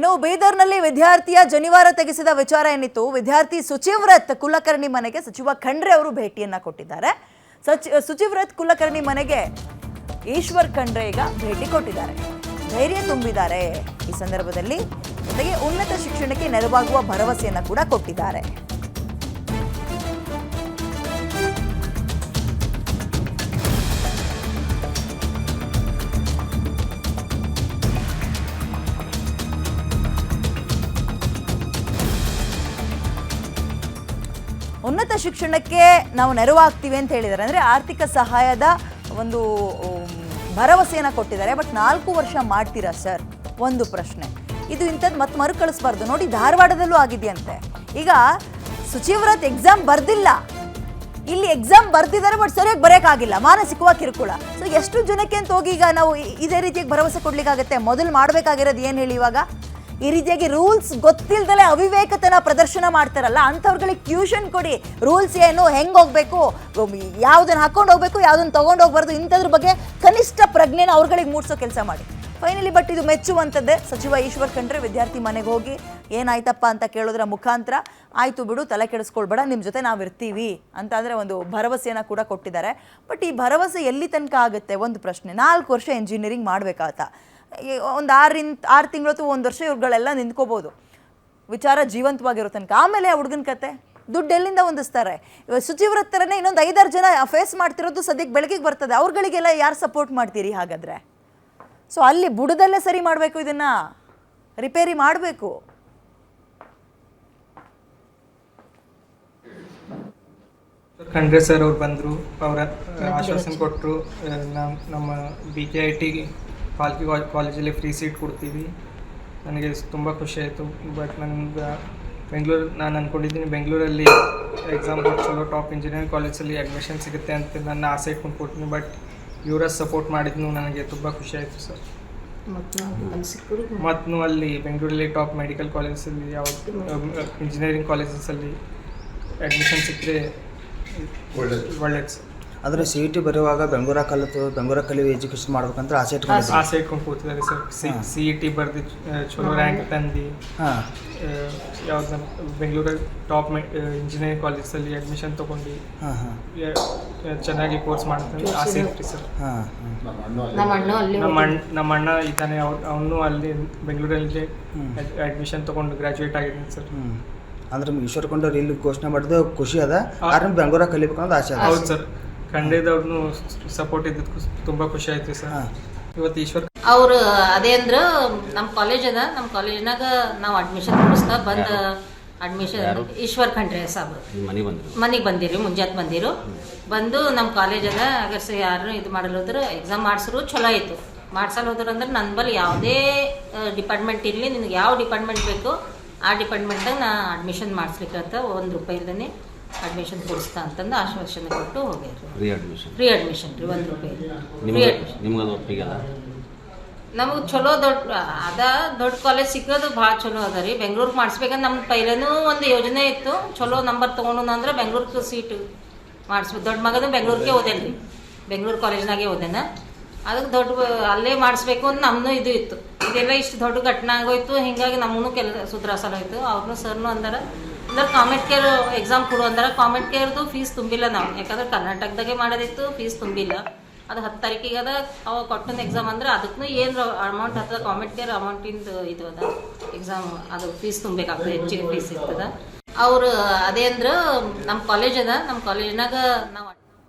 ಇನ್ನು ಬೀದರ್ನಲ್ಲಿ ವಿದ್ಯಾರ್ಥಿಯ ಜನಿವಾರ ತೆಗೆಸಿದ ವಿಚಾರ ಏನಿತ್ತು? ವಿದ್ಯಾರ್ಥಿ ಸುಚಿವ್ರತ್ ಕುಲಕರ್ಣಿ ಮನೆಗೆ ಸಚಿವ ಖಂಡ್ರೆ ಅವರು ಭೇಟಿಯನ್ನ ಕೊಟ್ಟಿದ್ದಾರೆ. ಸಚಿ, ಸುಚಿವ್ರತ್ ಕುಲಕರ್ಣಿ ಮನೆಗೆ ಈಶ್ವರ್ ಖಂಡ್ರೆ ಈಗ ಭೇಟಿ ಕೊಟ್ಟಿದ್ದಾರೆ. ಧೈರ್ಯ ತುಂಬಿದ್ದಾರೆ. ಈ ಸಂದರ್ಭದಲ್ಲಿ ಜೊತೆಗೆ ಉನ್ನತ ಶಿಕ್ಷಣಕ್ಕೆ ನೆರವಾಗುವ ಭರವಸೆಯನ್ನ ಕೂಡ ಕೊಟ್ಟಿದ್ದಾರೆ. ಉನ್ನತ ಶಿಕ್ಷಣಕ್ಕೆ ನಾವು ನೆರವಾಗ್ತೀವಿ ಅಂತ ಹೇಳಿದ್ದಾರೆ. ಅಂದರೆ ಆರ್ಥಿಕ ಸಹಾಯದ ಒಂದು ಭರವಸೆಯನ್ನು ಕೊಟ್ಟಿದ್ದಾರೆ. ಬಟ್ ನಾಲ್ಕು ವರ್ಷ ಮಾಡ್ತೀರಾ ಸರ್? ಒಂದು ಪ್ರಶ್ನೆ. ಇದು ಇಂಥದ್ದು ಮತ್ತೆ ಮರುಕಳಿಸ್ಬಾರ್ದು ನೋಡಿ, ಧಾರವಾಡದಲ್ಲೂ ಆಗಿದೆಯಂತೆ. ಈಗ ಸಚಿವರತ್ ಎಕ್ಸಾಮ್ ಬರ್ದಿಲ್ಲ. ಇಲ್ಲಿ ಎಕ್ಸಾಮ್ ಬರ್ತಿದ್ದಾರೆ ಬಟ್ ಸರಿಯಾಗಿ ಬರೆಯೋಕ್ಕಾಗಿಲ್ಲ. ಮಾನಸಿಕವಾಗಿ ಕಿರುಕುಳ. ಸೊ ಎಷ್ಟು ಜನಕ್ಕೆ ಅಂತ ಹೋಗಿ ಈಗ ನಾವು ಇದೇ ರೀತಿಯಾಗಿ ಭರವಸೆ ಕೊಡ್ಲಿಕ್ಕಾಗತ್ತೆ? ಮೊದಲು ಮಾಡಬೇಕಾಗಿರೋದು ಏನು ಹೇಳಿ ಇವಾಗ? ಈ ರೀತಿಯಾಗಿ ರೂಲ್ಸ್ ಗೊತ್ತಿಲ್ದಲೆ ಅವಿವೇಕತನ ಪ್ರದರ್ಶನ ಮಾಡ್ತಾರಲ್ಲ, ಅಂಥವ್ರುಗಳಿಗೆ ಟ್ಯೂಷನ್ ಕೊಡಿ, ರೂಲ್ಸ್ ಏನು, ಹೆಂಗೆ ಹೋಗ್ಬೇಕು ಯಾವುದನ್ನು ಹಾಕೊಂಡು ಹೋಗ್ಬೇಕು ಯಾವುದನ್ನು ತೊಗೊಂಡು ಹೋಗ್ಬಾರ್ದು, ಇಂಥದ್ರ ಬಗ್ಗೆ ಕನಿಷ್ಠ ಪ್ರಜ್ಞೆನ ಅವ್ರಗಳಿಗೆ ಮೂಡಿಸೋ ಕೆಲಸ ಮಾಡಿ. ಫೈನಲಿ ಬಟ್ ಇದು ಮೆಚ್ಚುವಂಥದ್ದೇ, ಸಚಿವ ಈಶ್ವರ್ ಖಂಡ್ರೆ, ವಿದ್ಯಾರ್ಥಿ ಮನೆಗೆ ಹೋಗಿ, ಏನಾಯ್ತಪ್ಪ ಅಂತ ಕೇಳೋದ್ರ ಮುಖಾಂತರ, ಆಯಿತು ಬಿಡು, ತಲೆ ಕೆಡಿಸ್ಕೊಳ್ಬೇಡ ನಿಮ್ಮ ಜೊತೆ ನಾವು ಇರ್ತೀವಿ ಅಂತ ಅಂದರೆ ಒಂದು ಭರವಸೆಯನ್ನು ಕೂಡ ಕೊಟ್ಟಿದ್ದಾರೆ. ಬಟ್ ಈ ಭರವಸೆ ಎಲ್ಲಿ ತನಕ ಆಗುತ್ತೆ, ಒಂದು ಪ್ರಶ್ನೆ. ನಾಲ್ಕು ವರ್ಷ ಇಂಜಿನಿಯರಿಂಗ್ ಮಾಡಬೇಕಾತ. ಒಂದು ಆರಿಂದ ಆರು ತಿಂಗಳು ಅಥವಾ ಒಂದು ವರ್ಷ ಇವ್ರುಗಳೆಲ್ಲ ನಿಂತ್ಕೋಬೋದು. ವಿಚಾರ ಜೀವಂತವಾಗಿರೋ ತನಕ ಆಮೇಲೆ ಆ ಹುಡುಗನ ಕತೆ. ದುಡ್ಡು ಎಲ್ಲಿಂದ ಹೊಂದಿಸ್ತಾರೆ? ಥರನೇ ಇನ್ನೊಂದು ಐದಾರು ಜನ ಫೇಸ್ ಮಾಡ್ತಿರೋದು ಸದ್ಯಕ್ಕೆ ಬೆಳಕಿಗೆ ಬರ್ತದೆ. ಅವ್ರುಗಳಿಗೆಲ್ಲ ಯಾರು ಸಪೋರ್ಟ್ ಮಾಡ್ತೀರಿ ಹಾಗಾದರೆ? ಸೊ ಅಲ್ಲಿ ಬುಡದಲ್ಲೇ ಸರಿ ಮಾಡಬೇಕು ಇದನ್ನ. ರಿಪೇರಿ ಮಾಡಬೇಕು. ಖಂಡ್ರೆ ಸರ್ ಅವ್ರು ಬಂದರು. ಅವರ ಆಶ್ವಾಸನೆ ಕೊಟ್ಟರು ನಮ್ಮ B K I T Palki ಕಾಲೇಜಲ್ಲಿ ಫ್ರೀ ಸೀಟ್ ಕೊಡ್ತೀವಿ. ನನಗೆ ತುಂಬ ಖುಷಿ ಆಯಿತು. ಬಟ್ ನನಗೆ ಬೆಂಗಳೂರು ನಾನು ಅಂದ್ಕೊಂಡಿದ್ದೀನಿ ಬೆಂಗಳೂರಲ್ಲಿ ಎಕ್ಸಾಮ್ ಕೊಟ್ಟು ಚಲೋ ಟಾಪ್ ಇಂಜಿನಿಯರಿಂಗ್ ಕಾಲೇಜಲ್ಲಿ ಅಡ್ಮಿಷನ್ ಸಿಗುತ್ತೆ ಅಂತ ನನ್ನ ಆಸೆ ಇಟ್ಕೊಂಡು ಕೊಡ್ತೀನಿ. ಬಟ್ ಇವರ ಸಪೋರ್ಟ್ ಮಾಡಿದ್ನು ನನಗೆ ತುಂಬ ಖುಷಿ ಆಯಿತು ಸರ್. ಮತ್ತು ಅಲ್ಲಿ ಬೆಂಗಳೂರಲ್ಲಿ ಟಾಪ್ ಮೆಡಿಕಲ್ ಕಾಲೇಜಲ್ಲಿ ಯಾವ ಇಂಜಿನಿಯರಿಂಗ್ ಕಾಲೇಜಸಲ್ಲಿ ಅಡ್ಮಿಷನ್ ಸಿಕ್ಕರೆ ಒಳ್ಳೆಯದು ಸರ್. ಆದರೆ ಸಿ ಇ ಟಿ ಬರೆಯುವಾಗ ಬೆಂಗಳೂರ ಕಲಿತು ಬೆಂಗಳೂರ ಕಲಿ ಎಜುಕೇಶನ್ ಮಾಡ್ಬೇಕಂದ್ರೆ ಆಸೆ ಇಟ್ಕೊಂಡು ಆಸೆ ಇಟ್ಕೊಂಡು ಕೂತಿದ್ದಾರೆ sir. C C E T ಬರ್ದು ಚಲೋ ರ್ಯಾಂಕ್ ತಂದು ಹಾಂ. ಯಾವ್ದು ಬೆಂಗಳೂರಲ್ಲಿ ಟಾಪ್ ಇಂಜಿನಿಯರಿಂಗ್ ಕಾಲೇಜಲ್ಲಿ ಅಡ್ಮಿಷನ್ ತಗೊಂಡು ಹಾಂ ಹಾಂ. ಚೆನ್ನಾಗಿ ಕೋರ್ಸ್ ಮಾಡ್ತಾನೆ ಆಸೆ ಇತ್ತು ಸರ್. ಹಾಂ ನಮ್ಮ ಅಣ್ಣ ಅಲ್ಲಿ ನಮ್ಮ ಅಣ್ಣ ನಮ್ಮ ಅಣ್ಣ ಇದ್ದಾನೆ ಅವನು ಅಲ್ಲಿ ಬೆಂಗಳೂರಲ್ಲಿ ಅಡ್ಮಿಷನ್ ತಗೊಂಡು ಗ್ರಾಜುಯೇಟ್ ಆಗಿದ್ದೀನಿ ಸರ್. ಹ್ಞೂ ಅಂದ್ರೆ ಈಶ್ವರ್ ಕೊಂಡವ್ರು ಇಲ್ಲಿ ಘೋಷಣೆ ಮಾಡಿದ್ದು ಖುಷಿ ಅದ. ಆದ್ರೆ ಬೆಂಗಳೂರ ಕಲಿಬೇಕು ಅಂತ ಆಸೆ ಅದ. ಹೌದು ಸರ್. ಖಂಡಿತವ್ರನ್ನು ಸಪೋರ್ಟ್ ಇದ್ದಿದ್ದು ತುಂಬಾ ಖುಷಿ ಆಯ್ತು ಸರ್. ಇವತ್ತು ಈಶ್ವರ್ ಅವರು ಅದೇ ಅಂದ್ರ ನಮ್ಮ ಕಾಲೇಜ್ ಅದ ನಮ್ಮ ಕಾಲೇಜ್ನಾಗ ನಾವು ಅಡ್ಮಿಷನ್ ಕೊಡಿಸ್ತಾ ಬಂದ ಅಡ್ಮಿಷನ್ ಈಶ್ವರ್ ಖಂಡ್ರೆ ಸಾಬ್. ಮನೆಗೆ ಬಂದರು? ಮನೆಗೆ ಬಂದಿರಿ ಮುಂಜಾತ್ ಬಂದಿರು. ಬಂದು ನಮ್ಮ ಕಾಲೇಜ್ ಅದ ಅಗರ್ಸ ಯಾರು ಇದು ಮಾಡಲ್ ಹೋದ್ರೆ ಎಕ್ಸಾಮ್ ಮಾಡಿಸ್ರು ಚಲೋ ಆಯಿತು. ಮಾಡ್ಸಲ್ ಹೋದ್ರೆ ಅಂದ್ರೆ ನನ್ನ ಬಳಿ ಯಾವುದೇ ಡಿಪಾರ್ಟ್ಮೆಂಟ್ ಇರಲಿ ನಿನಗೆ ಯಾವ ಡಿಪಾರ್ಟ್ಮೆಂಟ್ ಬೇಕು ಆ ಡಿಪಾರ್ಟ್ಮೆಂಟಾಗ ನಾ ಅಡ್ಮಿಷನ್ ಮಾಡಿಸ್ಲಿಕ್ಕೆ ಅಂತ ರೂಪಾಯಿ ರೂಪಾಯಿಲ್ದೇ ಅಡ್ಮಿಷನ್ ಕೊಡಿಸ್ತಾ ಅಂತಂದು ಆಶ್ವಾಸನೆ ಕೊಟ್ಟು ಹೋಗ್ಯಾರ ರೀ ಅಡ್ಮಿಷನ್ ಫ್ರೀ ಅಡ್ಮಿಷನ್ ರೀ ಒಂದು ರೂಪಾಯಿ. ಫ್ರೀ ನಿಮ್ಗೆ ಅಡ್ಮಿಷನ್ ನಿಮ್ಗೆ ಅದು ಒಪ್ಪಿಗೆ ಅದ ನಮಗೆ ಚಲೋ ದೊಡ್ಡ ಅದ ದೊಡ್ಡ ಕಾಲೇಜ್ ಸಿಕ್ಕೋದು ಭಾಳ ಚಲೋ ಅದ ರೀ. ಬೆಂಗ್ಳೂರ್ಗೆ ಮಾಡಿಸ್ಬೇಕಂದ್ರೆ ನಮ್ಮ ಪೈಲೇನೂ ಒಂದು ಯೋಜನೆ ಇತ್ತು. ಚಲೋ ನಂಬರ್ ತೊಗೊಂಡು ಅಂದ್ರೆ ಬೆಂಗ್ಳೂರ್ಗೆ ಸೀಟ್ ಮಾಡಿಸ್ಬೇಕು ದೊಡ್ಡ ಮಗನು ಬೆಂಗ್ಳೂರಿಗೆ ಓದೇನು ರೀ. ಬೆಂಗ್ಳೂರು ಕಾಲೇಜ್ನಾಗೆ ಓದೇನ ಅದಕ್ಕೆ ದೊಡ್ಡ ಅಲ್ಲೇ ಮಾಡಿಸ್ಬೇಕು ಅಂತ ನಮ್ಮದು ಇದು ಇತ್ತು. ಇದೆಲ್ಲ ಇಷ್ಟು ದೊಡ್ಡ ಘಟನೆ ಆಗೋಯ್ತು. ಹಿಂಗಾಗಿ ನಮ್ಮನ್ನು ಕೆಲ ಸುಧಾರಿಸಲು ಹೋಯ್ತು. ಅವ್ರನ್ನೂ ಸರ್ನು ಅಂದಾರ ಅಂದ್ರೆ ಕಾಮೆಂಟ್ ಕೇರ್ ಎಕ್ಸಾಮ್ ಕೊಡು ಅಂದ್ರೆ ಕಾಮೆಂಟ್ ಕೇರ್ದು ಫೀಸ್ ತುಂಬಿಲ್ಲ ನಾವು. ಯಾಕಂದ್ರೆ ಕರ್ನಾಟಕದಾಗೆ ಮಾಡೋದಿತ್ತು ಫೀಸ್ ತುಂಬಿಲ್ಲ. ಅದು ಹತ್ತು ತಾರೀಕಿಗೆ ಅದ ಅವ ಕೊಟ್ಟನ ಎಕ್ಸಾಮ್ ಅಂದ್ರೆ ಅದಕ್ಕೂ ಏನು ಅಮೌಂಟ್ ಹತ್ತದ ಕಾಮೆಂಟ್ ಕೇರ್ ಅಮೌಂಟಿಂದು ಇದು ಅದ. ಎಕ್ಸಾಮ್ ಅದು ಫೀಸ್ ತುಂಬಬೇಕಾಗ್ತದೆ, ಹೆಚ್ಚಿಗೆ ಫೀಸ್ ಇರ್ತದ. ಅವರು ಅದೇ ಅಂದ್ರೆ ನಮ್ಮ ಕಾಲೇಜ್ ಅದ ನಮ್ಮ ಕಾಲೇಜ್ನಾಗ ನಾವು